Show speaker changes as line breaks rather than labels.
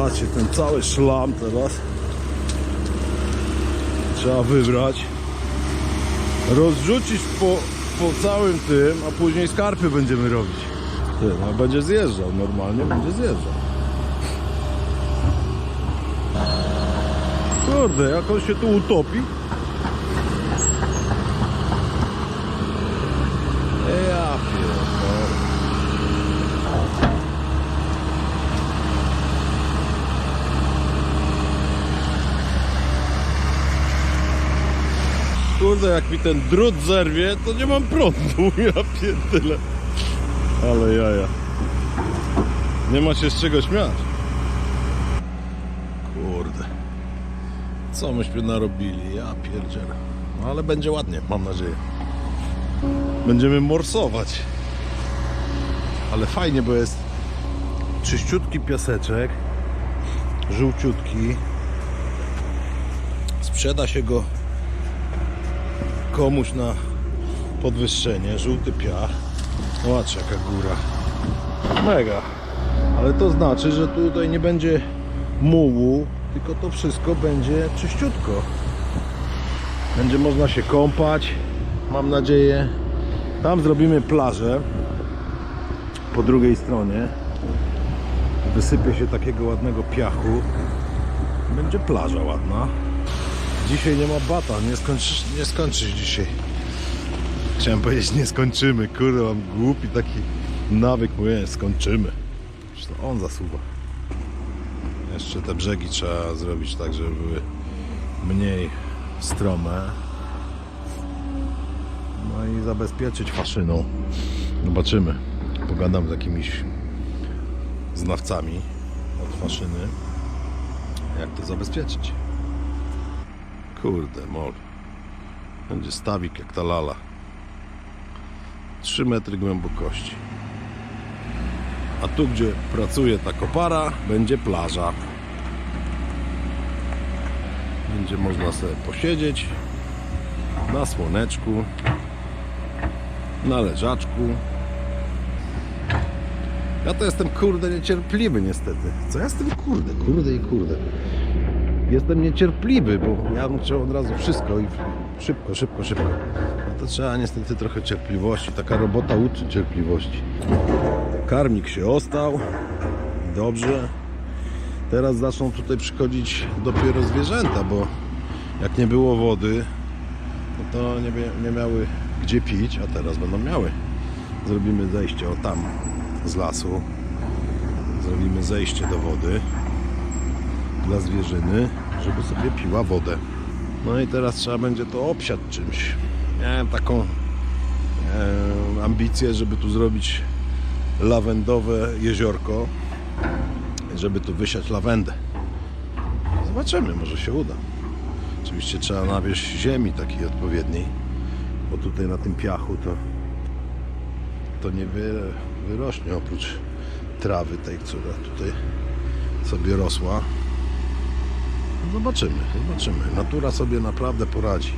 Patrzcie, ten cały szlam teraz trzeba wybrać, rozrzucić po, po całym tym, a później skarpy będziemy robić. No będzie zjeżdżał, normalnie będzie zjeżdżał. Kurde, jak on się tu utopi. Ja pierdolę. Kurde, jak mi ten drut zerwie, to nie mam prądu, ja pierdolę. Ale jaja. Nie ma się z czego śmiać. Kurde. Co myśmy narobili? Ja pierdzielę. No ale będzie ładnie, mam nadzieję. Będziemy morsować. Ale fajnie, bo jest czyściutki piaseczek, żółciutki. Sprzeda się go komuś na podwyższenie, żółty piach. Zobacz jaka góra. Mega. Ale to znaczy, że tutaj nie będzie mułu, tylko to wszystko będzie czyściutko. Będzie można się kąpać. Mam nadzieję. Tam zrobimy plażę. Po drugiej stronie. Wysypie się takiego ładnego piachu. Będzie plaża ładna. Dzisiaj nie ma bata, nie skończysz, nie skończysz dzisiaj. Chciałem powiedzieć, nie skończymy. Kurde, mam głupi taki nawyk, mówię, skończymy. Zresztą on zasuwa. Jeszcze te brzegi trzeba zrobić tak, żeby były mniej strome. No i zabezpieczyć faszyną. Zobaczymy. Pogadam z jakimiś znawcami od faszyny, jak to zabezpieczyć. Kurde, mol. Będzie stawik jak ta lala. 3 metry głębokości. A tu, gdzie pracuje ta kopara, będzie plaża. Będzie można sobie posiedzieć na słoneczku, na leżaczku. Ja to jestem kurde niecierpliwy niestety. Co ja z tym kurde, kurde i kurde. Jestem niecierpliwy, bo ja bym chciał od razu wszystko i szybko, szybko, szybko. No to trzeba niestety trochę cierpliwości. Taka robota uczy cierpliwości. Karmik się ostał. Dobrze. Teraz zaczną tutaj przychodzić dopiero zwierzęta, bo jak nie było wody, no to nie, nie miały gdzie pić, a teraz będą miały. Zrobimy zejście o tam z lasu. Zrobimy zejście do wody dla zwierzyny, żeby sobie piła wodę. No i teraz trzeba będzie to obsiać czymś. Miałem taką e, ambicję, żeby tu zrobić lawendowe jeziorko, żeby tu wysiać lawendę. Zobaczymy, może się uda. Oczywiście trzeba nawieść ziemi takiej odpowiedniej, bo tutaj na tym piachu to to nie wy, wyrośnie oprócz trawy tej, która tutaj sobie rosła. Zobaczymy, zobaczymy. Natura sobie naprawdę poradzi.